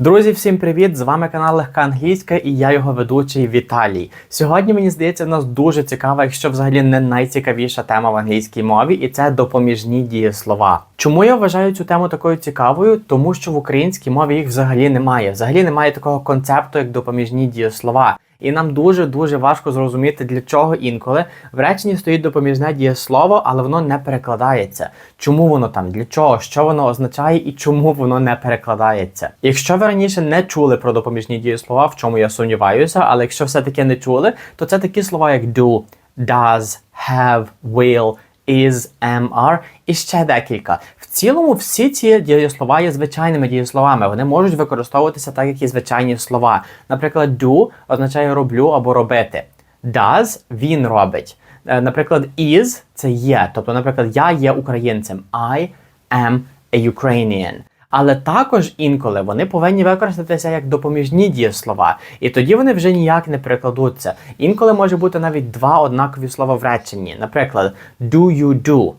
Друзі, всім привіт! З вами канал Легка Англійська і я його ведучий Віталій. Сьогодні мені здається, в нас дуже цікава, якщо взагалі не найцікавіша тема в англійській мові, і це допоміжні дієслова. Чому я вважаю цю тему такою цікавою? Тому що в українській мові їх взагалі немає. Взагалі немає такого концепту, як допоміжні дієслова. І нам дуже-дуже важко зрозуміти, для чого інколи в реченні стоїть допоміжне дієслово, але воно не перекладається. Чому воно там, для чого, що воно означає і чому воно не перекладається. Якщо ви раніше не чули про допоміжні дієслова, в чому я сумніваюся, але якщо все-таки не чули, то це такі слова, як do, does, have, will, is, am, are і ще декілька. В цілому всі ці дієслова є звичайними дієсловами. Вони можуть використовуватися так, як і звичайні слова. Наприклад, do означає роблю або робити. Does він робить. Е, Наприклад, is це є. Тобто, наприклад, я є українцем. I am a Ukrainian. Але також інколи вони повинні використатися як допоміжні дієслова, і тоді вони вже ніяк не перекладуться. Інколи може бути навіть два однакові слова в реченні. Наприклад, do you do.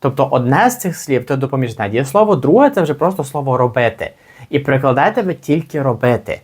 Тобто одне з цих слів це допоміжне дієслово, друге це вже просто слово робити. І прикладайте ви тільки робити.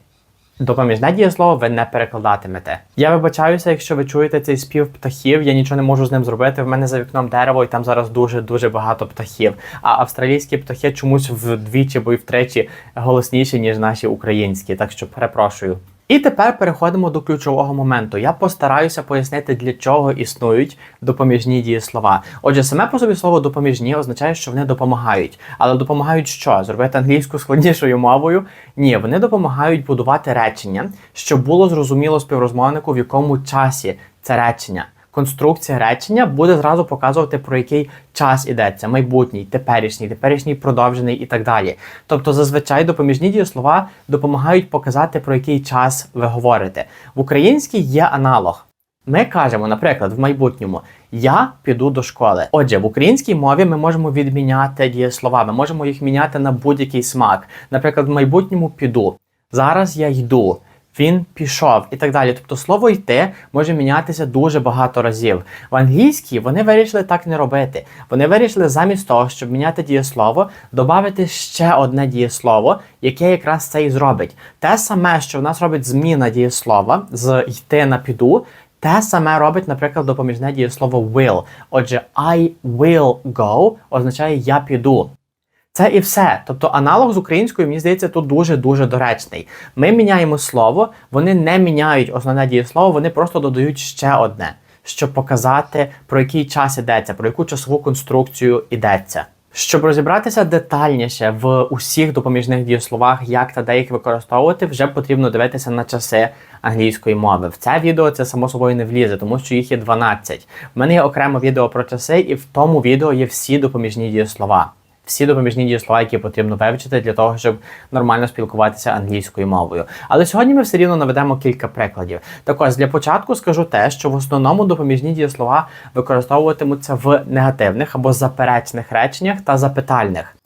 Допоміжне дієслово ви не перекладатимете. Я вибачаюся, якщо ви чуєте цей спів птахів, я нічого не можу з ним зробити. В мене за вікном дерево, і там зараз дуже-дуже багато птахів. А австралійські птахи чомусь вдвічі або й втричі голосніші, ніж наші українські. Так що перепрошую. І тепер переходимо до ключового моменту. Я постараюся пояснити, для чого існують допоміжні дієслова. Отже, саме по собі слово допоміжні означає, що вони допомагають. Але допомагають що? Зробити англійську складнішою мовою? Ні, вони допомагають будувати речення, щоб було зрозуміло співрозмовнику, в якому часі це речення. Конструкція речення буде зразу показувати, про який час ідеться, майбутній, теперішній, теперішній продовжений і так далі. Тобто, зазвичай допоміжні дієслова допомагають показати, про який час ви говорите. В українській є аналог. Ми кажемо, наприклад, в майбутньому я піду до школи. Отже, в українській мові ми можемо відміняти дієслова, ми можемо їх міняти на будь-який смак. Наприклад, в майбутньому піду. Зараз я йду. Він пішов і так далі. Тобто слово йти може мінятися дуже багато разів. В англійській вони вирішили так не робити. Вони вирішили замість того, щоб міняти дієслово, додати ще одне дієслово, яке якраз це і зробить. Те саме, що в нас робить зміна дієслова з йти на піду. Те саме робить, наприклад, допоміжне дієслово will. Отже, I will go означає я піду. Це і все. Тобто аналог з українською, мені здається, тут дуже-дуже доречний. Ми міняємо слово, вони не міняють основне дієслово, вони просто додають ще одне, щоб показати, про який час йдеться, про яку часову конструкцію йдеться. Щоб розібратися детальніше в усіх допоміжних дієсловах, як та де їх використовувати, вже потрібно дивитися на часи англійської мови. В це відео це само собою не влізе, тому що їх є 12. У мене є окремо відео про часи, і в тому відео є всі допоміжні дієслова всі допоміжні дієслова, які потрібно вивчити для того, щоб нормально спілкуватися англійською мовою. Але сьогодні ми все рівно наведемо кілька прикладів. Так ось для початку скажу те, що в основному допоміжні дієслова використовуватимуться в негативних або заперечних реченнях та запитальних.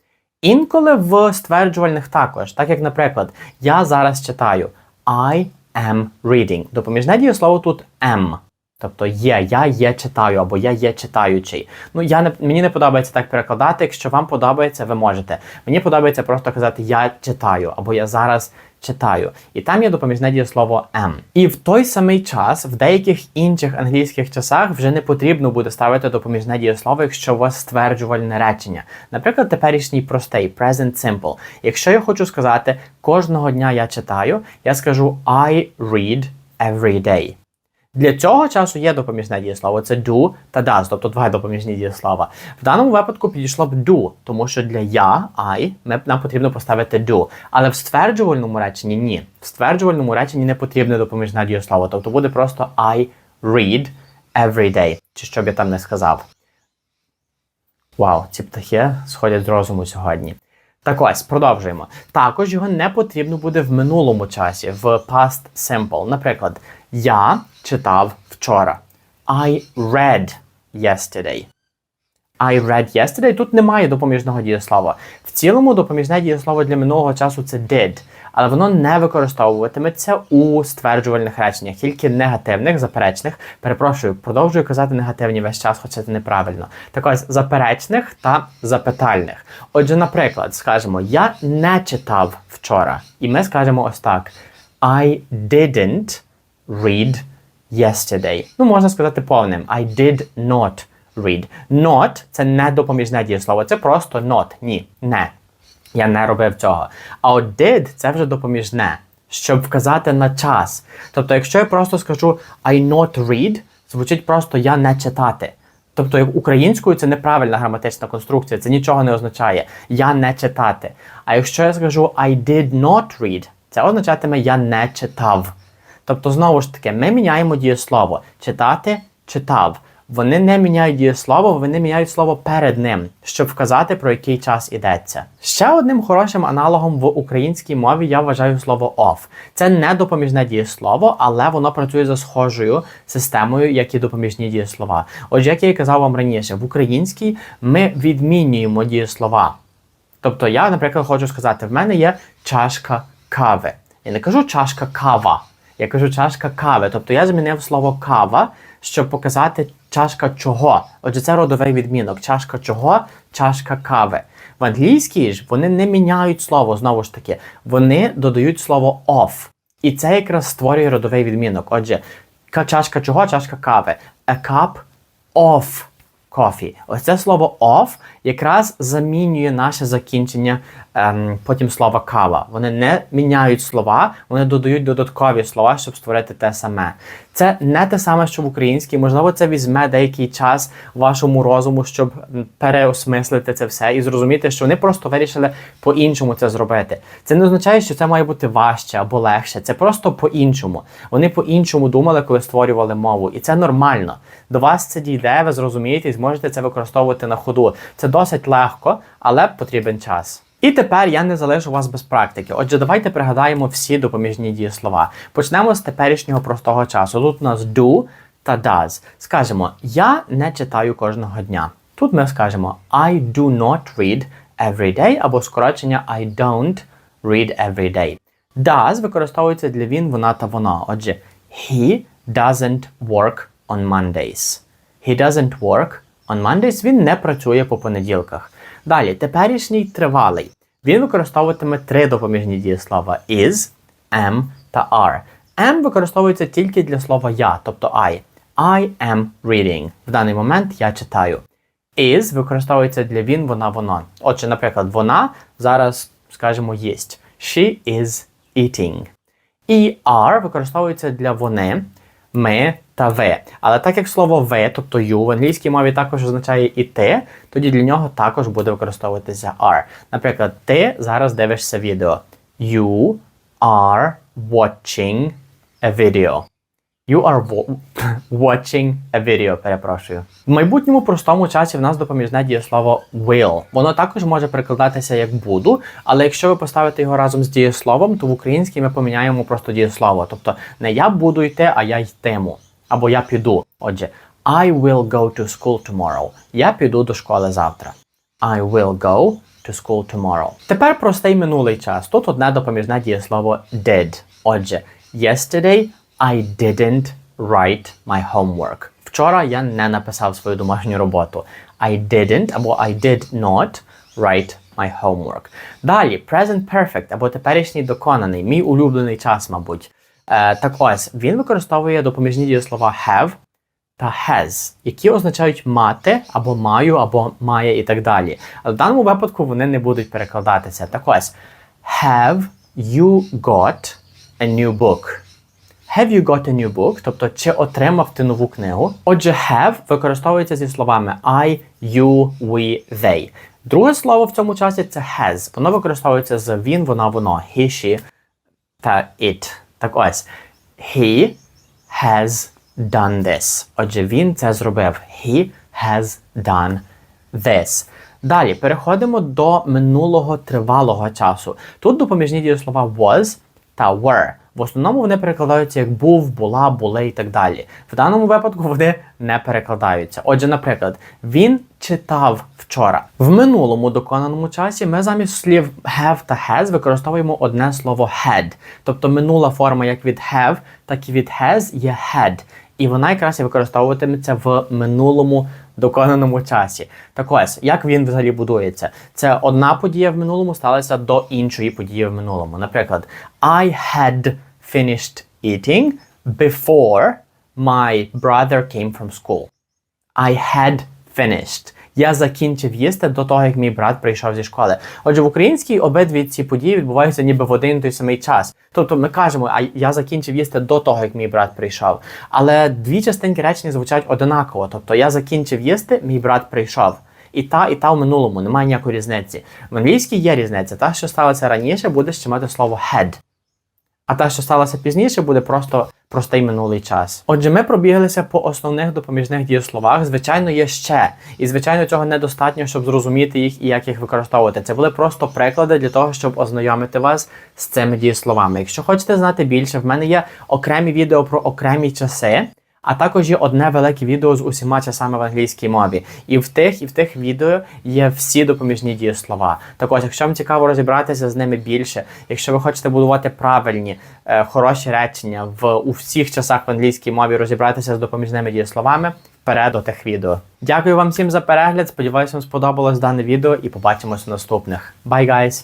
Інколи в стверджувальних також, так як, наприклад, я зараз читаю I am reading. Допоміжне дієслово тут am. Тобто є, я є читаю або я є читаючий. Ну я не мені не подобається так перекладати. Якщо вам подобається, ви можете. Мені подобається просто казати я читаю або я зараз читаю. І там є допоміжне дієслово am. І в той самий час в деяких інших англійських часах вже не потрібно буде ставити допоміжне дієслово, якщо у вас стверджувальне речення. Наприклад, теперішній простий present simple. Якщо я хочу сказати кожного дня я читаю, я скажу I read every day. Для цього часу є допоміжне дієслово, це do та does, тобто два допоміжні дієслова. В даному випадку підійшло б do, тому що для я, I, нам потрібно поставити do. Але в стверджувальному реченні ні. В стверджувальному реченні не потрібне допоміжне дієслово, тобто буде просто I read every day, чи що б я там не сказав. Вау, ці птахи сходять з розуму сьогодні. Так ось, продовжуємо. Також його не потрібно буде в минулому часі, в past simple. Наприклад, я читав вчора. I read yesterday. I read yesterday. Тут немає допоміжного дієслова. В цілому допоміжне дієслово для минулого часу це did. але воно не використовуватиметься у стверджувальних реченнях, тільки негативних, заперечних. Перепрошую, продовжую казати негативні весь час, хоча це неправильно. Так ось заперечних та запитальних. Отже, наприклад, скажемо, я не читав вчора, і ми скажемо ось так: I didn't read yesterday. Ну, можна сказати повним. I did not read. Not – це не допоміжне дієслово, це просто not. Ні, не. Я не робив цього. А от did – це вже допоміжне, щоб вказати на час. Тобто, якщо я просто скажу I not read, звучить просто я не читати. Тобто, як українською це неправильна граматична конструкція, це нічого не означає. Я не читати. А якщо я скажу I did not read, це означатиме я не читав. Тобто, знову ж таки, ми міняємо дієслово читати, читав. Вони не міняють дієслово, вони міняють слово перед ним, щоб вказати, про який час йдеться. Ще одним хорошим аналогом в українській мові я вважаю слово off. Це не допоміжне дієслово, але воно працює за схожою системою, як і допоміжні дієслова. Отже, як я і казав вам раніше, в українській ми відмінюємо дієслова. Тобто, я, наприклад, хочу сказати, в мене є чашка кави. Я не кажу чашка кава. Я кажу чашка кави. Тобто я змінив слово кава, щоб показати чашка чого. Отже, це родовий відмінок. Чашка чого, чашка кави. В англійській ж вони не міняють слово, знову ж таки, вони додають слово off. І це якраз створює родовий відмінок. Отже, чашка чого, чашка кави. A cup of coffee. Ось слово off якраз замінює наше закінчення ем, потім слова кава. Вони не міняють слова, вони додають додаткові слова, щоб створити те саме. Це не те саме, що в українській. Можливо, це візьме деякий час вашому розуму, щоб переосмислити це все і зрозуміти, що вони просто вирішили по-іншому це зробити. Це не означає, що це має бути важче або легше. Це просто по-іншому. Вони по-іншому думали, коли створювали мову, і це нормально. До вас це дійде, ви зрозумієте і зможете це використовувати на ходу. Це досить легко, але потрібен час. І тепер я не залишу вас без практики. Отже, давайте пригадаємо всі допоміжні дієслова. Почнемо з теперішнього простого часу. Тут у нас do та does. Скажемо, я не читаю кожного дня. Тут ми скажемо I do not read every day або скорочення I don't read every day. Does використовується для він, вона та воно. Отже, he doesn't work on Mondays. He doesn't work on Mondays. Він не працює по понеділках. Далі, теперішній тривалий. Він використовуватиме три допоміжні дієслова is, am та are. Am використовується тільки для слова я, тобто I. I am reading. В даний момент я читаю. Is використовується для він, вона, воно. Отже, наприклад, вона зараз, скажімо, їсть. She is eating. І are використовується для вони, ми та ви. Але так як слово ви, тобто you, в англійській мові також означає і ти, тоді для нього також буде використовуватися are. Наприклад, ти зараз дивишся відео. You are watching a video. You are watching a video, перепрошую. В майбутньому простому часі в нас допоміжне дієслово will. Воно також може перекладатися як буду, але якщо ви поставите його разом з дієсловом, то в українській ми поміняємо просто дієслово. Тобто не я буду йти, а я йтиму. Або я піду. Отже, I will go to school tomorrow. Я піду до школи завтра. I will go to school tomorrow. Тепер простий минулий час. Тут одне допоміжне дієслово did. Отже, yesterday I didn't write my homework. Вчора я не написав свою домашню роботу. I didn't або I did not write my homework. Далі, present perfect або теперішній доконаний, мій улюблений час, мабуть. Е, так ось, він використовує допоміжні дієслова have та has, які означають мати або маю, або має і так далі. Але в даному випадку вони не будуть перекладатися. Так ось, have you got a new book? Have you got a new book? Тобто, чи отримав ти нову книгу? Отже, have використовується зі словами I, you, we, they. Друге слово в цьому часі це has. Воно використовується з він, вона, воно, he, she та it. Так ось, he has done this. Отже, він це зробив. He has done this. Далі переходимо до минулого тривалого часу. Тут допоміжні дієслова was та were. В основному вони перекладаються як був, була, були і так далі. В даному випадку вони не перекладаються. Отже, наприклад, він читав вчора. В минулому доконаному часі ми замість слів have та has використовуємо одне слово had. Тобто минула форма як від have, так і від has є had. І вона якраз і використовуватиметься в минулому доконаному часі. Так ось, як він взагалі будується? Це одна подія в минулому сталася до іншої події в минулому. Наприклад, I had finished eating before my brother came from school. I had finished. Я закінчив їсти до того, як мій брат прийшов зі школи. Отже, в українській обидві ці події відбуваються ніби в один і той самий час. Тобто ми кажемо, а я закінчив їсти до того, як мій брат прийшов. Але дві частинки речення звучать одинаково. Тобто я закінчив їсти, мій брат прийшов. І та, і та в минулому немає ніякої різниці. В англійській є різниця. Та, що сталося раніше, буде ще мати слово had. А те, що сталося пізніше, буде просто простий минулий час. Отже, ми пробіглися по основних допоміжних дієсловах. Звичайно, є ще. І звичайно, цього недостатньо, щоб зрозуміти їх і як їх використовувати. Це були просто приклади для того, щоб ознайомити вас з цими дієсловами. Якщо хочете знати більше, в мене є окремі відео про окремі часи. А також є одне велике відео з усіма часами в англійській мові. І в тих, і в тих відео є всі допоміжні дієслова. Також, якщо вам цікаво розібратися з ними більше, якщо ви хочете будувати правильні, е, хороші речення в у всіх часах в англійській мові, розібратися з допоміжними дієсловами, вперед до тих відео. Дякую вам всім за перегляд. Сподіваюся, вам сподобалось дане відео і побачимось в наступних. Bye, guys!